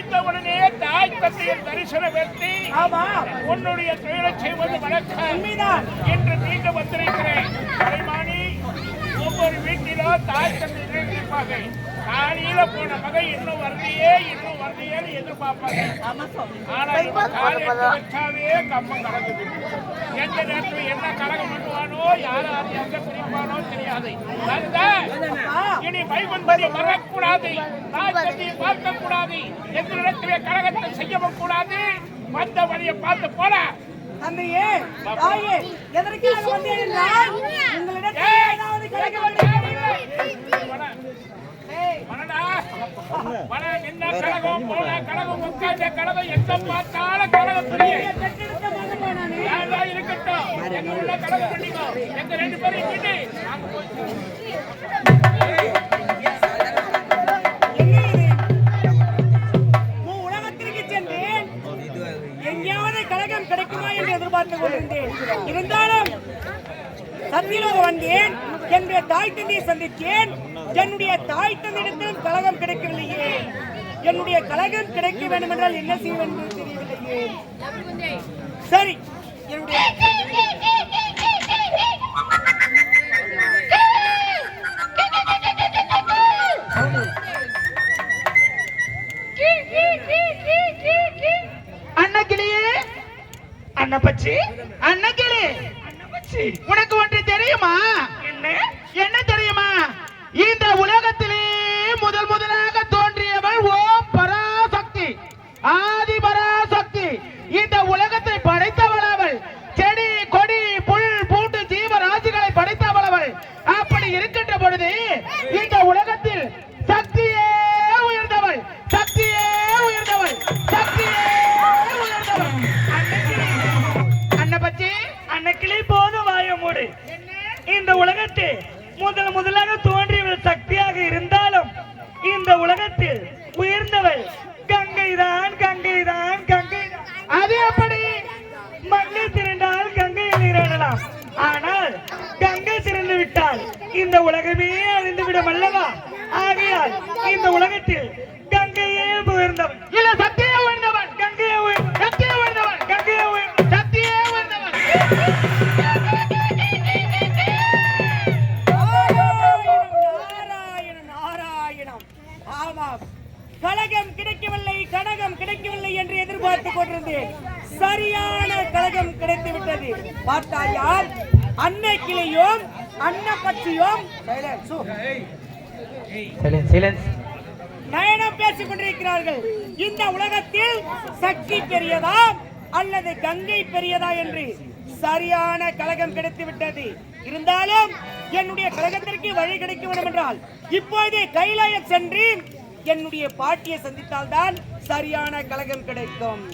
முடிந்தவுடனே தாய் தந்தையின் தரிசனம் பெற்று ஆமா. உன்னுடைய தொழிலை செய்வது வழக்கம். என்று மீண்டும் வந்திருக்கிறேன் ஒவ்வொரு வீட்டிலும் தாய் தந்தை இருப்பாங்க காலையில போன மகன் இன்னும் வரலையே இன்னும் வரலையேன்னு எதிர்பார்ப்பாங்க. ஆனா இவன் காலை எடுத்து வச்சாவே கம்மம் கலங்குது. எந்த நேரத்துல என்ன கலகம் பண்ணுவானோ யாரும் அது எங்க பிரிப்பானோ தெரியாது. இனி வைகுந்தரை வரக்கூடாது தாய் தந்தையை பார்க்க கூடாது எந்த இடத்திலே கழகத்தை செய்யவும் கூடாது வந்த வழியை பார்த்து போல தந்தையே தாயே எதற்காக வந்தேன் என்றால் உங்களிடத்தில் ஏதாவது கிடைக்க வேண்டும் வனடா வன என்ன கழகம் போன கழகம் உட்கார்ந்த கழகம் எங்க பார்த்தாலும் கழகம் இருக்கட்டும். எங்க உள்ள எங்க ரெண்டு பேரும் நாங்க போய் எங்கேயாவது கழகம் என்று எதிர்பார்த்து கொண்டிருந்தேன். இருந்தாலும் சத்தியலோக வந்தேன். என்னுடைய தாய் தந்தையை சந்தித்தேன். என்னுடைய தாய் தந்தையிடத்திலும் கழகம் கிடைக்கவில்லையே. என்னுடைய கழகம் கிடைக்க வேண்டும் என்றால் என்ன செய்வேன் என்று தெரியவில்லை சரி முதல் முதலாக தோன்றியவள் சக்தியாக இருந்தாலும் இந்த உலகத்தில் உயர்ந்தவள் கங்கை தான் கங்கை. தான் கங்கை அது அப்படி மண்ணை திரண்டால் கங்கையில் நீராடலாம். ஆனால் கங்கை திறந்து விட்டால் இந்த உலகமே அழிந்து விடும் அல்லவா? ஆகையால் இந்த உலகத்தில் கங்கையே உயர்ந்தவள் எதிர்பார்த்துக் கொண்டிருந்தேன் சரியான கழகம் கிடைத்து விட்டது. பார்த்தாயால் அன்னை கிளியும் அன்ன பட்சியும். நயனம் பேசிக் கொண்டிருக்கிறார்கள். இந்த உலகத்தில் சக்தி பெரியதா அல்லது கங்கை பெரியதா என்று சரியான கழகம் கிடைத்து விட்டது. இருந்தாலும் என்னுடைய கழகத்திற்கு வழி கிடைக்க வேண்டும் என்றால் இப்போது கைலாயம் சென்று என்னுடைய பாட்டியை சந்தித்தால் தான் சரியான கழகம் கிடைக்கும்.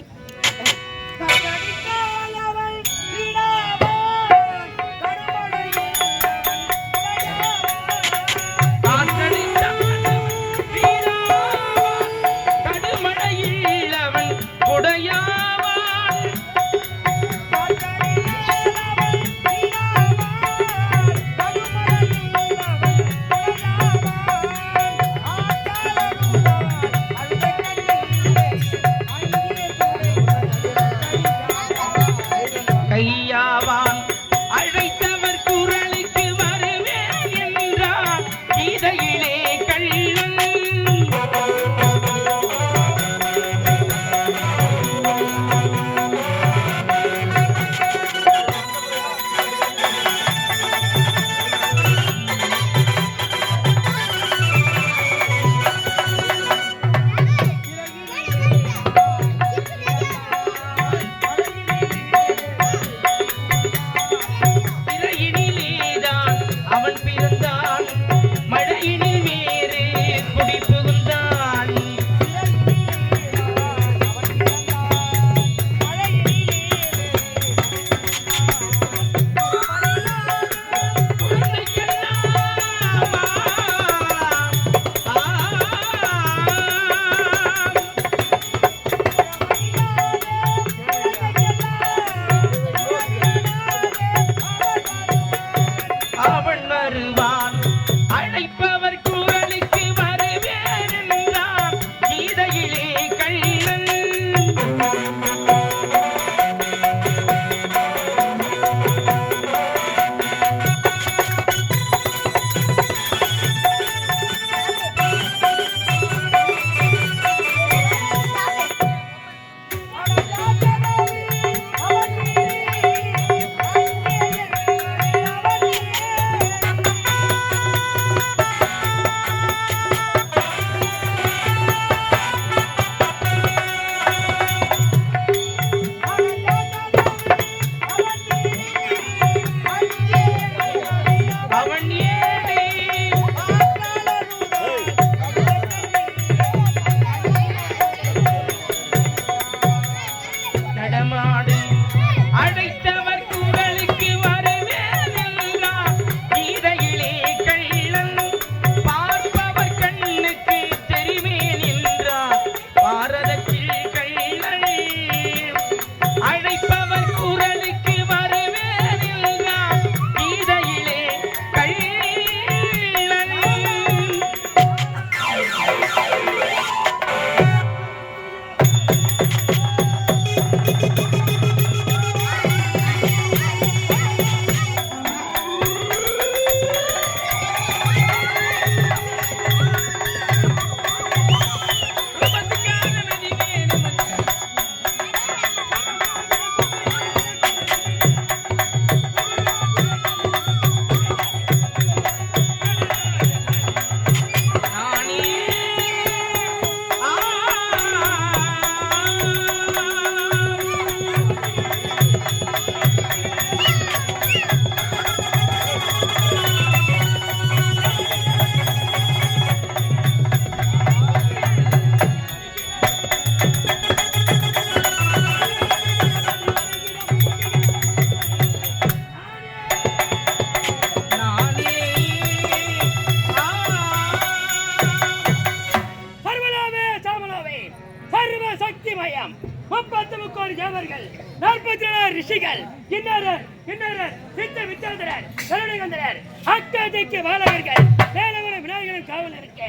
கருணகந்தரர் அக்காதைக்கு பாலகர்கள் வேலவர விநாயகரும் காவல் இருக்க.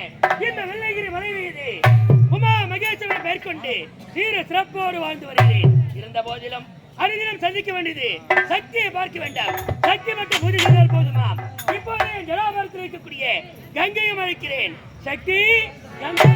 இந்த வெள்ளகிரி மலை மீது உமா மகேஸ்வரன் மேற்கொண்டு சீர சிறப்போடு வாழ்ந்து வருகிறேன். இருந்த போதிலும் அனுதினம் சந்திக்க வேண்டியது சக்தியை பார்க்க வேண்டாம். சக்தி மட்டும் பூஜை செய்தால் போதுமா? இப்போது ஜலாபரத்தில் இருக்கக்கூடிய கங்கையும் அழைக்கிறேன். சக்தி கங்கை!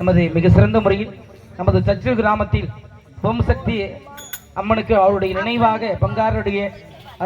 நமது மிக சிறந்த முறையில் நமது தச்சு கிராமத்தில் ஓம் சக்தி அம்மனுக்கு அவருடைய நினைவாக பங்காருடைய